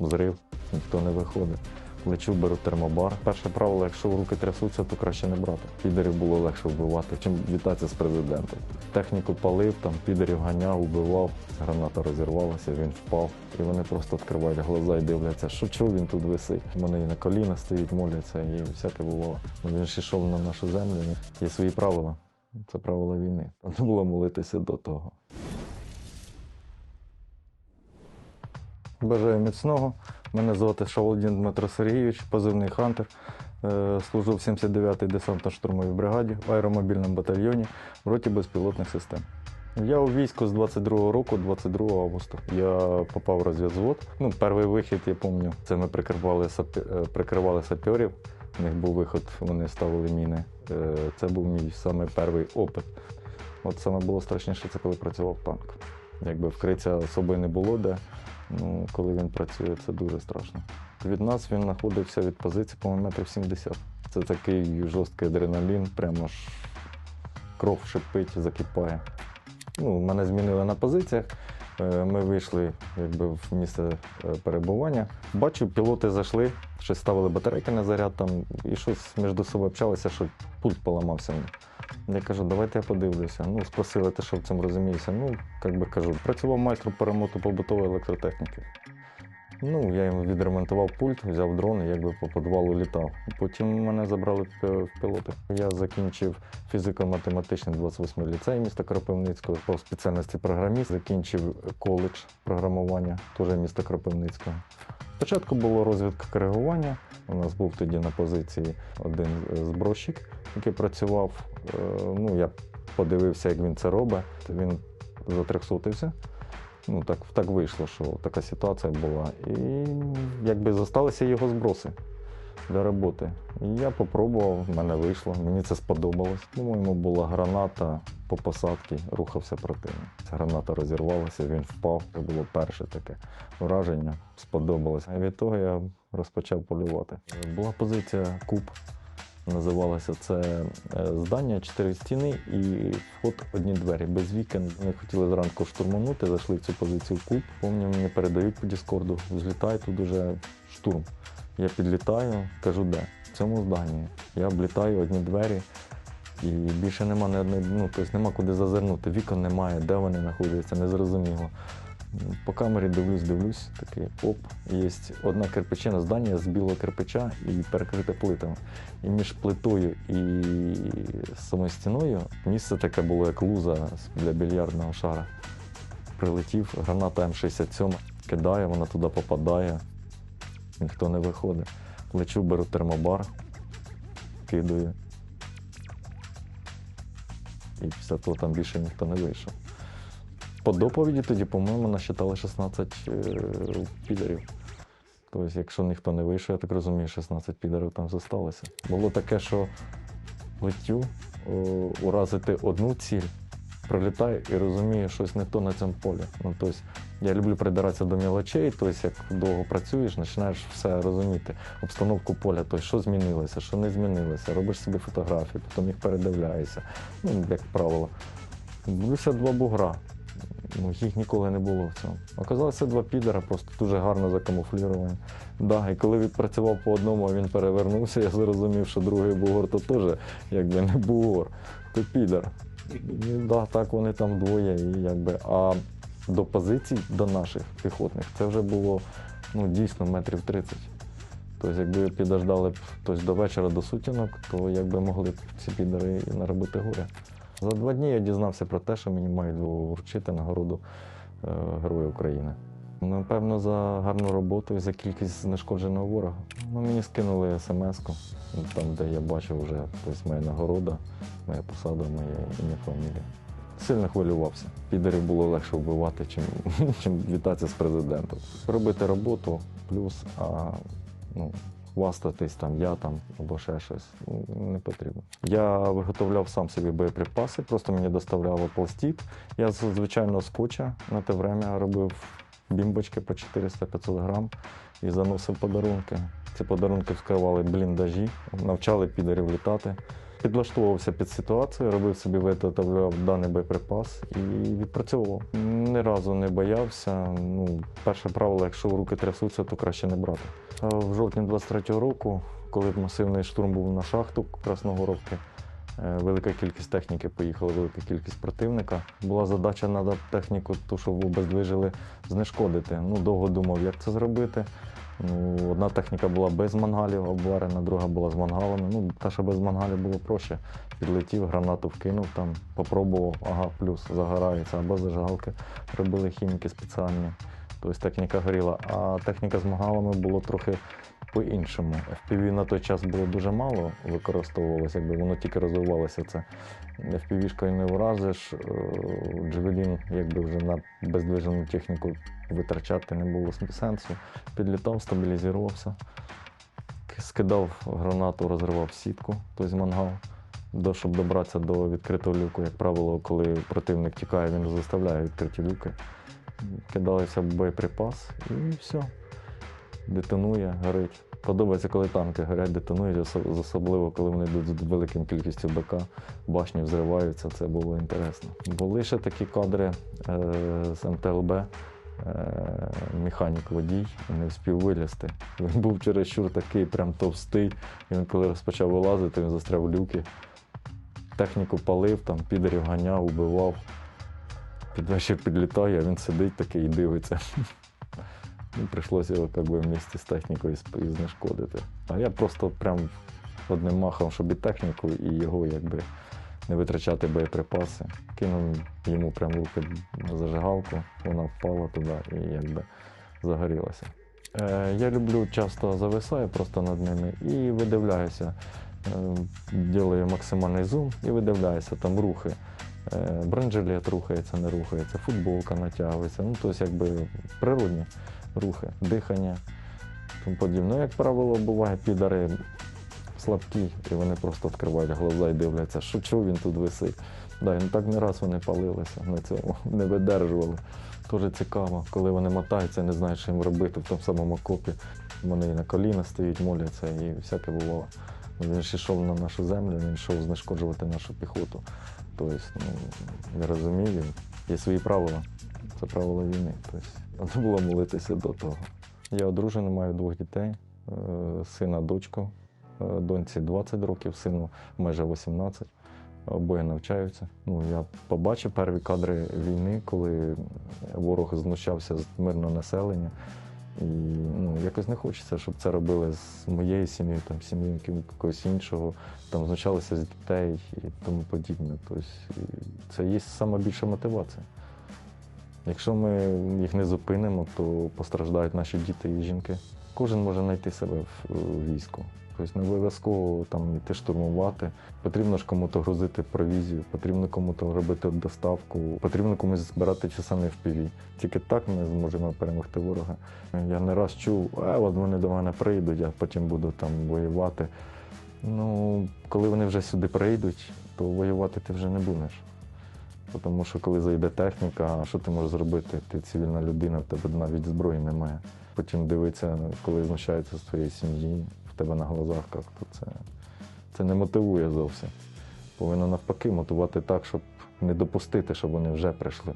зрив, ніхто не виходить. Лечу, беру термобар. Перше правило, якщо руки трясуться, то краще не брати. Підерів було легше вбивати, чим вітатися з президентом. Техніку палив, там підерів ганяв, убивав, граната розірвалася, він впав. І вони просто відкривають глаза і дивляться, що чого він тут висить. Вони і на коліна стоять, моляться, і всяке бувало. Ну, Він ж йшов на нашу землю. Є свої правила. Це правила війни. Треба було молитися до того. Бажаю міцного. Мене звати Шаволодін Дмитро Сергійович, позивний Хантер. Е, Служу в 79-й десантно-штурмовій бригаді в аеромобільному батальйоні в роті безпілотних систем. Я у війську з 22-го року, 22 августа. Я попав в розв'язвод. Ну, перший вихід, я пам'ятаю, це ми прикривали, сапі- е, прикривали саперів. У них був виход, вони ставили міни. Е, Це був мій саме перший опит. От саме було страшніше, це коли працював танк. Якби вкриття особи не було де. Ну, коли він працює, це дуже страшно. Від нас він знаходився від позиції, по-моєму, метрів 70. Це такий жорсткий адреналін, прямо ж кров шипить, закипає. Ну, мене змінили на позиціях. Е, Ми вийшли якби, в місце е, перебування. Бачу, пілоти зайшли, щось ставили батарейки на заряд там і щось між собою общалися, що пульт поламався. Я кажу, давайте я подивлюся. Ну, спросили, ти що в цьому розумієшся. Ну, як би кажу, працював майстром по ремонту побутової електротехніки. Ну, я йому відремонтував пульт, взяв дрон і якби по підвалу літав. Потім мене забрали в пілоти. Я закінчив фізико-математичний 28 ліцей міста Кропивницького по спеціальності програміст, закінчив коледж програмування, теж міста Кропивницького. Спочатку було розвідка коригування. У нас був тоді на позиції один збройщик, який працював. Е, Ну, я подивився, як він це робить. Він затрьохсотився. Ну, так, так вийшло, що така ситуація була. І якби зосталися його зброси для роботи. І я попробував, в мене вийшло, мені це сподобалось. По-моєму, була граната по посадці, рухався противник. Граната розірвалася, він впав. Це було перше таке враження, сподобалось. А від того я розпочав полювати. Була позиція куб. Називалося це е, здання, чотири стіни і вход одні двері без вікон. Ми хотіли зранку штурманути, зайшли в цю позицію в куб. Помню, мені передають по Діскорду, взлітай тут уже штурм. Я підлітаю, кажу, де? В цьому зданні. Я облітаю одні двері, і більше нема ну, тобто нема куди зазирнути. Вікон немає, де вони знаходяться, незрозуміло. По камері дивлюсь, дивлюсь, такий оп, є одна кирпичина здання з білого кирпича і перекрите плитами. І між плитою і самою стіною місце таке було, як луза для більярдного шара. Прилетів, граната М67, кидає, вона туди попадає, ніхто не виходить. Лечу, беру термобар, кидаю. І після того там більше ніхто не вийшов. По доповіді тоді, по-моєму, насчитали 16 е, підерів. Тобто, якщо ніхто не вийшов, я так розумію, 16 підерів там зосталося. Було таке, що летю, уразити одну ціль, пролітаю і розумію, щось не то на цьому полі. Ну, тобто, я люблю придиратися до мілочей, тобто, як довго працюєш, починаєш все розуміти. Обстановку поля, тобто, що змінилося, що не змінилося, робиш собі фотографії, потім їх передивляєшся. Ну, як правило. Дивлюся два бугра. Ну, їх ніколи не було в цьому. Оказалося два підера, просто дуже гарно закамуфліровані. Да, і коли відпрацював по одному, а він перевернувся, я зрозумів, що другий бугор то теж якби не бугор, то підер. І, да, так вони там двоє. І, якби, а до позицій, до наших піхотних, це вже було ну, дійсно метрів 30. Тобто, якби підождали б тобто, до вечора до сутінок, то якби могли б ці підери наробити горя. За два дні я дізнався про те, що мені мають вручити нагороду е, Героя України. Напевно, за гарну роботу і за кількість знешкодженого ворога. Ну, мені скинули смс-ку, там, де я бачив вже тобто, моя нагорода, моя посада, моє ім'я, фамілія. Сильно хвилювався. Підерів було легше вбивати, чим, чим вітатися з президентом. Робити роботу, плюс, а ну, хвастатись там, я там або ще щось не потрібно. Я виготовляв сам собі боєприпаси, просто мені доставляли пластик. Я з звичайного скотча на те время робив бімбочки по 400-500 грам і заносив подарунки. Ці подарунки вскривали бліндажі, навчали підерів літати. Підлаштовувався під ситуацію, робив собі виготовляв даний боєприпас і відпрацьовував. Ні разу не боявся. Ну, перше правило, якщо руки трясуться, то краще не брати. А В жовтні 23-го року, коли масивний штурм був на шахту Красногоровки, е, велика кількість техніки поїхала, велика кількість противника. Була задача треба техніку, ту, що обездвижили, знешкодити. Ну, довго думав, як це зробити. Ну, одна техніка була без мангалів обварена, друга була з мангалами. Ну, та, що без мангалів було проще. Підлетів, гранату вкинув, там, попробував, ага, плюс загорається, або зажигалки робили хіміки спеціальні. Тобто техніка горіла. А техніка з мангалами було трохи по-іншому. FPV на той час було дуже мало використовувалося, якби воно тільки розвивалося. Це FPV-шкою не вразиш, е, джевелін, якби вже на бездвижену техніку витрачати не було сенсу. Підлітав, стабілізувався, скидав гранату, розривав сітку, тобто мангал. До, щоб добратися до відкритого люку, як правило, коли противник тікає, він заставляє відкриті люки. Кидалися боєприпас і все. Детонує, горить. Подобається, коли танки горять, детонують, особливо коли вони йдуть з великим кількістю БК, башні взриваються, це було інтересно. Були ще такі кадри е, з МТЛБ, механік водій не встиг вилізти. Він був чересчур такий, прям товстий. І він коли розпочав вилазити, він застряв у люки. Техніку палив, там підерів ганяв, убивав. Під вечір підлітає, а він сидить такий і дивиться. Ну, прийшлося його би, місті з технікою і знешкодити. А я просто прям одним махом, щоб і техніку, і його якби не витрачати боєприпаси. Кинув йому прям в руки зажигалку, вона впала туди і якби загорілася. Е, я люблю часто зависаю просто над ними і видивляюся. Е, Ділаю максимальний зум і видивляюся там рухи. Е, Бронежилет рухається, не рухається, футболка натягується. Ну, тобто, якби природні рухи, дихання, тому подібне. Ну, як правило, буває підари слабкі, і вони просто відкривають глаза і дивляться, що чого він тут висить. Да, і так не раз вони палилися на цьому, не видержували. Дуже цікаво, коли вони мотаються, не знають, що їм робити в тому самому окопі. Вони і на коліна стоять, моляться і всяке бувало. Він ж йшов на нашу землю, він йшов знешкоджувати нашу піхоту. Тобто, ну, я розумію, є свої правила. Це правила війни. Тобто, треба було молитися до того. Я одружений, маю двох дітей, е, сина, дочку. Е, Доньці 20 років, сину майже 18. Обоє навчаються. Ну, я побачив перві кадри війни, коли ворог знущався з мирного населення. І ну, якось не хочеться, щоб це робили з моєю сім'єю, там, сім'єю якогось іншого, там знущалися з дітей і тому подібне. Тобто, це є сама більша мотивація. Якщо ми їх не зупинимо, то постраждають наші діти і жінки. Кожен може знайти себе в війську. Тобто не обов'язково там йти штурмувати. Потрібно ж кому-то грузити провізію, потрібно кому-то робити доставку, потрібно комусь збирати часами в піві. Тільки так ми зможемо перемогти ворога. Я не раз чув, а от вони до мене прийдуть, я потім буду там воювати. Ну, коли вони вже сюди прийдуть, то воювати ти вже не будеш. Тому що коли зайде техніка, що ти можеш зробити? Ти цивільна людина, в тебе навіть зброї немає. Потім дивитися, коли знущаються з твоєї сім'ї, тебе на глазах, як, то це, це не мотивує зовсім. Повинно навпаки мотивувати так, щоб не допустити, щоб вони вже прийшли.